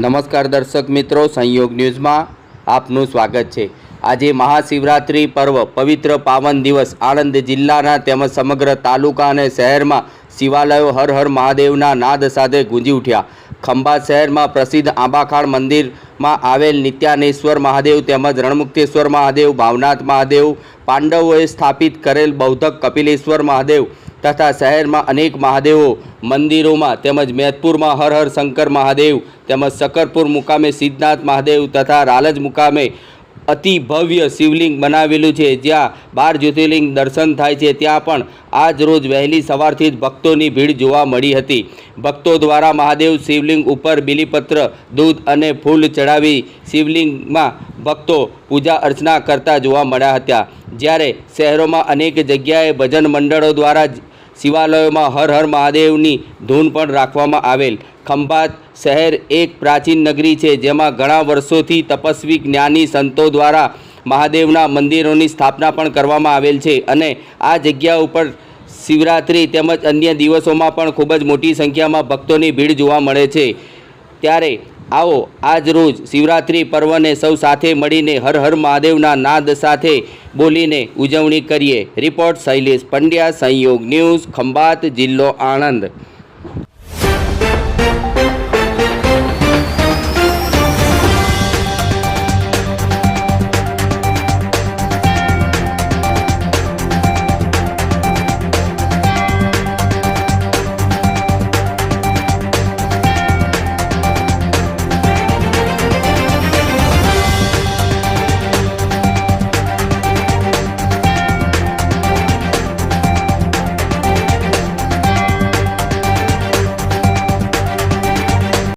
નમસ્કાર દર્શક મિત્રો, સંયોગ ન્યૂઝમાં આપનું સ્વાગત છે. આજે મહાશિવરાત્રિ પર્વ, પવિત્ર પાવન દિવસ, આણંદ જિલ્લાના તેમજ સમગ્ર તાલુકા અને શહેરમાં શિવાલયો હર હર મહાદેવના નાદ સાથે ગુંજી ઉઠ્યા. ખંભાત શહેરમાં પ્રસિદ્ધ આંબાખાડ મંદિરમાં આવેલ નિત્યાનેશ્વર મહાદેવ તેમજ રણમુક્તેશ્વર મહાદેવ, ભાવનાથ મહાદેવ, પાંડવોએ સ્થાપિત કરેલ બૌદ્ધક કપિલેશ્વર મહાદેવ તથા શહેરમાં અનેક મહાદેવો, મંદિરોમાં તેમજ મેદપુરમાં હર હર શંકર મહાદેવ, તેમજ શકરપુર મુકામે સિદ્ધનાથ મહાદેવ તથા રાલજ મુકામે અતિ ભવ્ય શિવલિંગ બનાવેલું છે. જ્યાં બાર જ્યોતિર્લિંગ દર્શન થાય છે, ત્યાં પણ આજ રોજ વહેલી સવારથી જ ભક્તોની ભીડ જોવા મળી હતી. ભક્તો દ્વારા મહાદેવ શિવલિંગ ઉપર બિલીપત્ર, દૂધ અને ફૂલ ચડાવી શિવલિંગમાં ભક્તો પૂજા અર્ચના કરતા જોવા મળ્યા હતા. જ્યારે શહેરોમાં અનેક જગ્યાએ ભજન મંડળો દ્વારા શિવાલયોમાં હર હર મહાદેવની ધૂન પણ રાખવામાં આવેલ. ખંભાત શહેર એક પ્રાચીન નગરી છે, જેમાં ઘણા વર્ષોથી તપસ્વી જ્ઞાની સંતો દ્વારા મહાદેવના મંદિરોની સ્થાપના પણ કરવામાં આવેલ છે અને આ જગ્યા ઉપર શિવરાત્રિ તેમજ અન્ય દિવસોમાં પણ ખૂબ જ મોટી સંખ્યામાં ભક્તોની ભીડ જોવા મળે છે. ત્યારે આવો, આજ રોજ શિવરાત્રિ પર્વને સૌ સાથે મળીને હર હર મહાદેવના નાદ સાથે બોલીને ઉજવણી કરીએ. રિપોર્ટ શૈલેષ પંડ્યા, સંયોગ ન્યૂઝ, ખંભાત જિલ્લો આણંદ.